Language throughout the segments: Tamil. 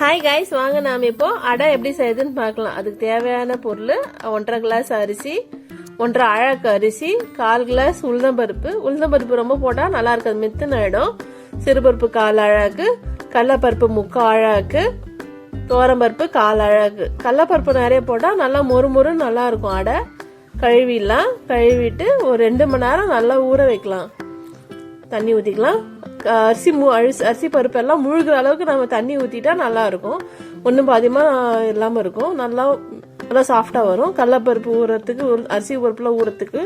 ஹாய் காய்ஸ் வாங்க நாம இப்போ அடை எப்படி செய்யுதுன்னு பார்க்கலாம். அதுக்கு தேவையான பொருள் ஒன்றரை கிளாஸ் அரிசி ஒன்றரை அழகு அரிசி கால் கிளாஸ் உளுந்தம்பருப்பு உளுந்தம்பருப்பு ரொம்ப போட்டால் நல்லா இருக்காது மித்துன்னு ஆயிடும். சிறுபருப்பு கால் அழகு கடலப்பருப்பு முக்கால் அழகு துவரம்பருப்பு கால் அழகு. கடலப்பருப்பு நிறைய போட்டால் நல்லா மொறு நல்லா இருக்கும் அடை. கழுவிடலாம். கழுவிட்டு ஒரு ரெண்டு மணி நேரம் நல்லா ஊற வைக்கலாம். தண்ணி ஊற்றிக்கலாம் அரிசி மு அரிசி அரிசி பருப்பெல்லாம் முழுகிற அளவுக்கு நம்ம தண்ணி ஊற்றிட்டா நல்லா இருக்கும். ஒன்றும் பாதியமாக இல்லாமல் இருக்கும். நல்லா நல்லா சாஃப்டாக வரும். கடலப்பருப்பு ஊறுறதுக்கு அரிசி பருப்புலாம் ஊறத்துக்கு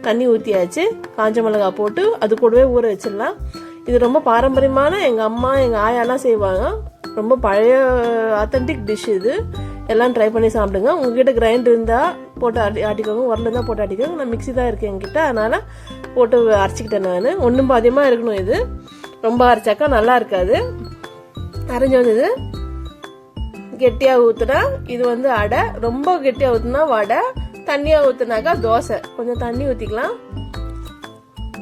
தண்ணி ஊற்றியாச்சு காஞ்ச மிளகா போட்டு அது கூடவே ஊற வச்சிடலாம். இது ரொம்ப பாரம்பரியமான எங்கள் அம்மா எங்கள் ஆயாலாம் செய்வாங்க. ரொம்ப பழைய ஆத்தென்டிக் டிஷ் இது. எல்லாம் ட்ரை பண்ணி சாப்பிடுங்க. உங்ககிட்ட கிரைண்டர் இருந்தால் போட்டு அடி ஆட்டிக்கோங்க உரலு தான் போட்டு ஆட்டிக்கோங்க நான் மிக்ஸி தான் இருக்கேன் என்கிட்ட. அதனால் போட்டு அரைச்சிக்கிட்டேன் நான். ஒன்றும் பாதியமாக இருக்கணும் இது. ரொம்ப அரைச்சாக்கா நல்லா இருக்காது. அரைஞ்சி வந்தது கெட்டியாக ஊற்றுனா இது வந்து அடை. ரொம்ப கெட்டியாக ஊற்றுனா வடை. தண்ணியாக ஊற்றுனாக்கா தோசை. கொஞ்சம் தண்ணி ஊற்றிக்கலாம்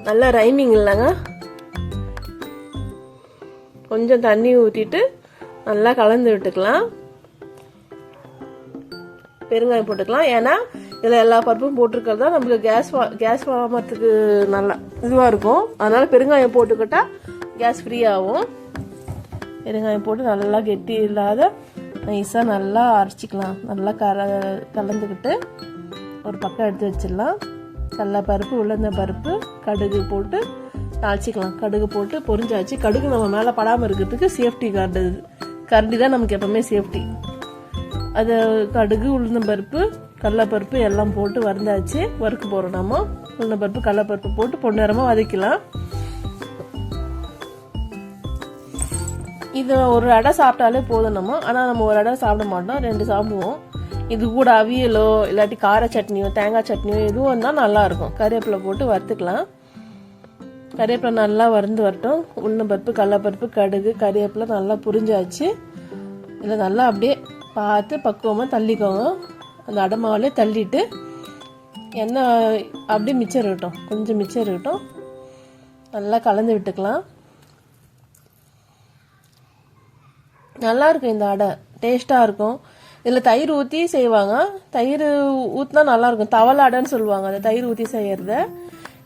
நல்லா ரைமிங் இல்லைங்க. கொஞ்சம் தண்ணி ஊற்றிட்டு நல்லா கலந்து விட்டுக்கலாம். பெருங்காயம் போட்டுக்கலாம். ஏன்னா இதில் எல்லா பருப்பும் போட்டிருக்கிறது தான் நமக்கு கேஸ் வா கேஸ் வாமறதுக்கு நல்லா இதுவாக இருக்கும். அதனால் பெருங்காயம் போட்டுக்கிட்டால் கேஸ் ஃப்ரீ ஆகும். பெருங்காயம் போட்டு நல்லா கெட்டி இல்லாத நைஸாக நல்லா அரைச்சிக்கலாம். நல்லா கல கலந்துக்கிட்டு ஒரு பக்கம் எடுத்து வச்சிடலாம். கடல பருப்பு உளுந்த பருப்பு கடுகு போட்டு தாளிச்சிக்கலாம். கடுகு போட்டு பொறிஞ்சாச்சு கடுகு நம்ம மேலே படாமல் இருக்கிறதுக்கு சேஃப்டி கார்டு கரண்டி தான் நமக்கு எப்பவுமே சேஃப்டி அது கடுகு உளுந்தம்பருப்பு கடலப்பருப்பு எல்லாம் போட்டு வறுந்தாச்சு வறுக்க போகிறோம் நம்ம உளுந்தம்பருப்பு கடலப்பருப்பு போட்டு பொன்னிறமாக வதக்கலாம். இது ஒரு அடை சாப்பிட்டாலே போதும் நம்ம. ஆனால் நம்ம ஒரு அடை சாப்பிட மாட்டோம். ரெண்டு சாப்பிடுவோம். இது கூட அவியலோ இல்லாட்டி கார சட்னியோ தேங்காய் சட்னியோ எதுவும் இருந்தால் நல்லாயிருக்கும் கறிவேப்பிலை போட்டு வறுத்துக்கலாம். கறிவேப்பிலை நல்லா வறுந்து வரட்டும். உளுந்தம்பருப்பு கடலப்பருப்பு கடுகு கறிவேப்பிலை நல்லா புரிஞ்சாச்சு. இதில் நல்லா அப்படியே பார்த்து பக்குவமாக தள்ளிக்கோங்க. அந்த அடமாவிலே தள்ளிட்டு எண்ணெய் அப்படியே மிச்சம் இருக்கட்டும். கொஞ்சம் மிச்சம் இருக்கட்டும். நல்லா கலந்து விட்டுக்கலாம். நல்லா இருக்கும் இந்த அடை. டேஸ்ட்டாக இருக்கும். இதில் தயிர் ஊற்றி செய்வாங்க. தயிர் ஊற்றினா நல்லாயிருக்கும் தவளை அடைன்னு சொல்லுவாங்க. அந்த தயிர் ஊற்றி செய்கிறத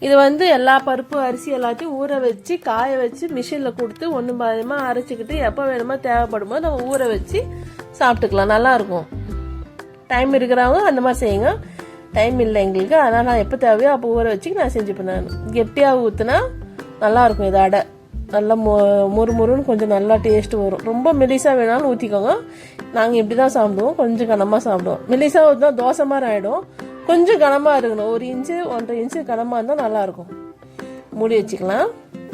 இது வந்து எல்லா பருப்பு அரிசி எல்லாத்தையும் ஊற வச்சு காய வச்சு மிஷினில் கொடுத்து ஒன்று பாதியமாக அரைச்சிக்கிட்டு எப்போ வேணுமோ தேவைப்படுமோ நம்ம ஊற வச்சு சாப்பிட்டுக்கலாம் நல்லாயிருக்கும். டைம் இருக்கிறவங்க அந்த மாதிரி செய்யுங்க. டைம் இல்லை எங்களுக்கு. அதனால் நான் எப்போ தேவையோ அப்போ ஊற வச்சு நான் செஞ்சுப்பேன் நான். கெட்டியாக ஊற்றுனா நல்லாயிருக்கும் இது அடை. நல்லா மொ மொறு மொறுன்னு கொஞ்சம் நல்லா டேஸ்ட் வரும். ரொம்ப மெலிசாக வேணாலும் ஊற்றிக்கோங்க நாங்கள் இப்படி தான் சாப்பிடுவோம். கொஞ்சம் கனமாக சாப்பிடுவோம். மெலிசாக ஊற்றினா தோசை மாதிரி ஆகிடும் கொஞ்சம் கனமாக இருக்கணும். ஒரு இன்ச்சு ஒன்றரை இன்ச்சு கனமாக இருந்தால் நல்லாயிருக்கும். மூடி வச்சுக்கலாம்.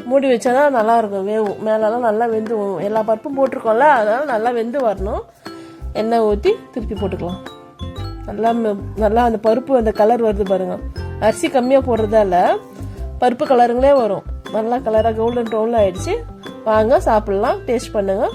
மூடி வச்சா தான் நல்லாயிருக்கும். வேவும். மேலெல்லாம் நல்லா வெந்து எல்லா பருப்பும் போட்டிருக்கோம்ல அதனால் நல்லா வெந்து வரணும். எண்ணெய் ஊற்றி திருப்பி போட்டுக்கலாம். நல்லா மெ- நல்லா அந்த பருப்பு அந்த கலர் வருது பாருங்க. அரிசி கம்மியாக போடுறதால பருப்பு கலருங்களே வரும். நல்லா கலராக கோல்டன் ப்ரௌனில் ஆயிடுச்சு. வாங்க சாப்பிட்லாம். டேஸ்ட் பண்ணுங்கள்